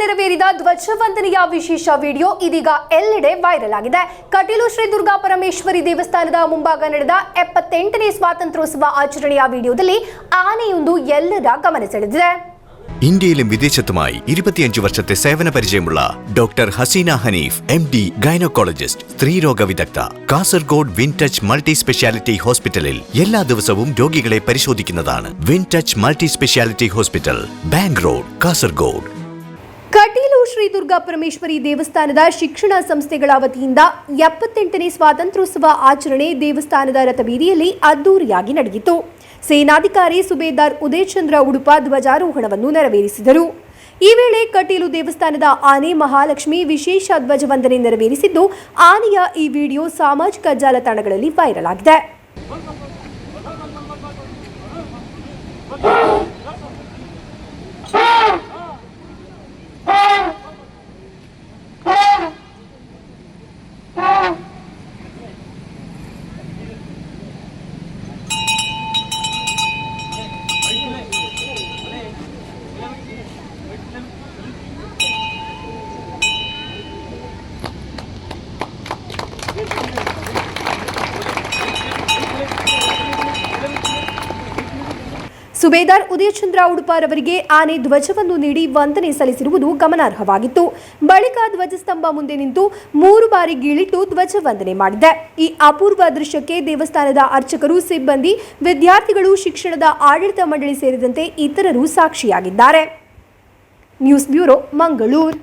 ನೆರವೇರಿದ ಧ್ವಜವಂದನೆಯ ವಿಶೇಷ ವಿಡಿಯೋ ಇದೀಗ ಎಲ್ಲೆಡೆ ವೈರಲ್ ಆಗಿದೆ ಕಟೀಲು ಶ್ರೀ ದುರ್ಗಾ ಪರಮೇಶ್ವರಿ ದೇವಸ್ಥಾನದ ಮುಂಭಾಗ ನಡೆದ ಎಪ್ಪತ್ತೆಂಟನೇ ಸ್ವಾತಂತ್ರ್ಯೋತ್ಸವ ಆಚರಣೆಯ ವಿಡಿಯೋದಲ್ಲಿ ആനയൊന്നു ಎಲ್ಲರ ಗಮನ ಸೆಳೆದಿದೆ ഇന്ത്യയിലും വിദേശത്തുമായി ഇരുപത്തിയഞ്ച് വർഷത്തെ സേവന പരിചയമുള്ള doctor Haseena Hanif M D gynaecologist സ്ത്രീരോഗ വിദഗ്ധ Kasaragod Win Touch Multi Speciality ഹോസ്പിറ്റലിൽ എല്ലാ ദിവസവും രോഗികളെ പരിശോധിക്കുന്നതാണ് Win Touch Multi Speciality Hospital Bank Road Kasaragod Kateel Shri Durga Parameshwari ದೇವಸ್ಥಾನದ ಶಿಕ್ಷಣ ಸಂಸ್ಥೆಗಳ ವತಿಯಿಂದ ಎಪ್ಪತ್ತೆಂಟನೇ ಸ್ವಾತಂತ್ರ್ಯೋತ್ಸವ ಆಚರಣೆ ದೇವಸ್ಥಾನದ ರಥಬೀದಿಯಲ್ಲಿ ಅದ್ದೂರಿಯಾಗಿ ನಡೆಯಿತು. ಸೇನಾಧಿಕಾರಿ ಸುಬೇದಾರ್ ಉದಯಚಂದ್ರ ಉಡುಪ ಧ್ವಜಾರೋಹಣವನ್ನು ನೆರವೇರಿಸಿದರು. ಈ ವೇಳೆ ಕಟೀಲು ದೇವಸ್ಥಾನದ ಆನೆ ಮಹಾಲಕ್ಷ್ಮಿ ವಿಶೇಷ ಧ್ವಜ ವಂದನೆ ನೆರವೇರಿಸಿದ್ದು, ಆನೆಯ ಈ ವಿಡಿಯೋ ಸಾಮಾಜಿಕ ಜಾಲತಾಣಗಳಲ್ಲಿ ವೈರಲ್ ಆಗಿದೆ. ಸುಬೇದಾರ್ ಉದಯಚಂದ್ರ ಉಡುಪಾರ್ ಅವರಿಗೆ ಆನೆ ಧ್ವಜವನ್ನು ನೀಡಿ ವಂದನೆ ಸಲ್ಲಿಸಿರುವುದು ಗಮನಾರ್ಹವಾಗಿತ್ತು. ಬಳಿಕ ಧ್ವಜಸ್ತಂಭ ಮುಂದೆ ನಿಂತು ಮೂರು ಬಾರಿ ಗೀಳಿಟ್ಟು ಧ್ವಜವಂದನೆ ಮಾಡಿದೆ. ಈ ಅಪೂರ್ವ ದೃಶ್ಯಕ್ಕೆ ದೇವಸ್ಥಾನದ ಅರ್ಚಕರು, ಸಿಬ್ಬಂದಿ, ವಿದ್ಯಾರ್ಥಿಗಳು, ಶಿಕ್ಷಣದ ಆಡಳಿತ ಮಂಡಳಿ ಸೇರಿದಂತೆ ಇತರರು ಸಾಕ್ಷಿಯಾಗಿದ್ದಾರೆ. News bureau Mangaluru.